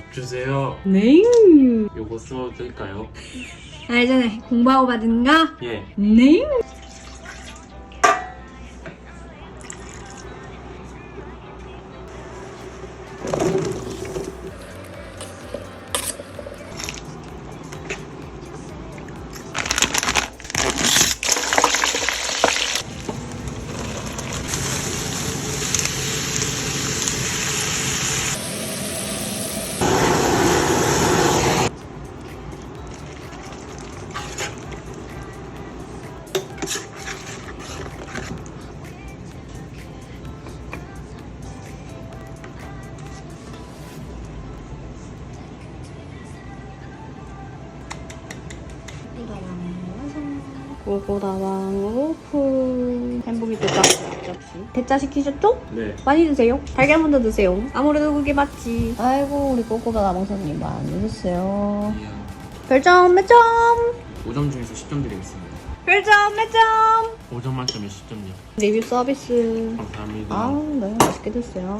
밥 주세요. 네. 요거 써드릴까요? 알잖아. 공부하고 받은가? 예. 네. 고고다방 오픈 햄버기 대짜 역시 대짜 시키셨죠? 네. 많이 드세요 달걀 먼저 드세요 아무래도 그게 맞지 아이고 우리 꼬꼬다방 손님 많이 드세요 이야. 별점 몇 점? 5점 중에서 10점 드리겠습니다. 별점 몇 점? 5점 만점에 10점요. 리뷰 서비스 감사합니다. 아네 맛있게 드세요